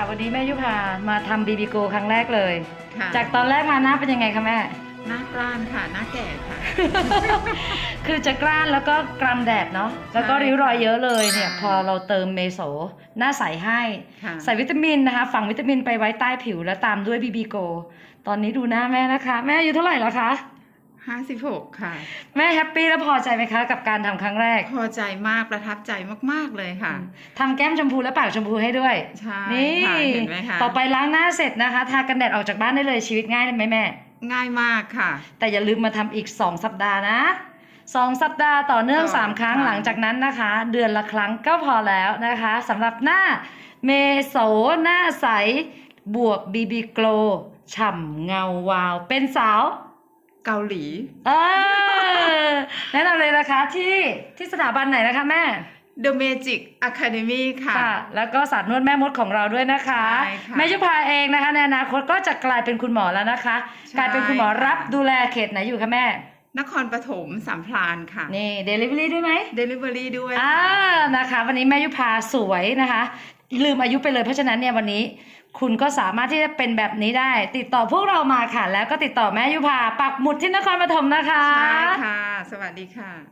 ค่ะวันนี้แม่ยุพามาทำบีบีโกครั้งแรกเลย ค่ะจากตอนแรกมาหน้าเป็นยังไงคะแม่ หน้ากล้านค่ะ หน้าแก่ค่ะ คือจะกล้านแล้วก็กรำแดดเนาะแล้วก็ใช่ริ้วรอยเยอะเลยเนี่ยใช่พอเราเติมเมโสหน้าใสให้ ค่ะใส่วิตามินนะคะ ฝังวิตามินไปไว้ใต้ผิวแล้วตามด้วยบีบีโก ตอนนี้ดูหน้าแม่นะคะ แม่อายุเท่าไหร่แล้วคะ ห้าสิบหกค่ะ แม่แฮปปี้แล้วพอใจไหมคะ กับการทำครั้งแรกพอใจมากประทับใจมาก ๆ เลยค่ะ ทำแก้มชมพูและปากชมพูให้ด้วย ใช่นี่ค่ะเห็นไหมคะต่อไปล้างหน้าเสร็จนะคะ ทากันแดดออกจากบ้านได้เลยชีวิตง่ายเลยไหมแม่ ง่ายมากค่ะ แต่อย่าลืมมาทำอีก 2 สัปดาห์นะ 2 สัปดาห์ต่อเนื่อง ต่อ3 ครั้งค่ะ หลังจากนั้นนะคะ เดือนละครั้งก็พอแล้วนะคะสำหรับหน้าเมโสหน้าใส บวกบีบีโกลฉ่ำเงาวาว เป็นสาว เกาหลี เออแนะนำเลยนะคะที่ที่สถาบันไหนนะคะแม่ The Magic Academy ค่ะ ค่ะ แล้วก็ศาสตร์นวดแม่มดของเราด้วยนะคะ ใช่ค่ะแม่ยุพาเองนะคะในอนาคตก็จะกลายเป็นคุณหมอแล้วนะคะ ใช่ กลายเป็นคุณหมอค่ะรับดูแลเขตไหนอยู่คะแม่ นครปฐมสามพรานค่ะ นี่เดลิเวอรี่ด้วยไหม Delivery ด้วยอ่าค่ะนะคะ วันนี้แม่ยุพาสวยนะคะ ลืมอายุไปเลยเพราะฉะนั้นเนี่ยวันนี้คุณก็สามารถที่จะเป็นแบบนี้ได้ ติดต่อพวกเรามาค่ะ แล้วก็ติดต่อแม่ยุพาปักหมุดที่นครปฐมนะคะ ใช่ค่ะ สวัสดีค่ะ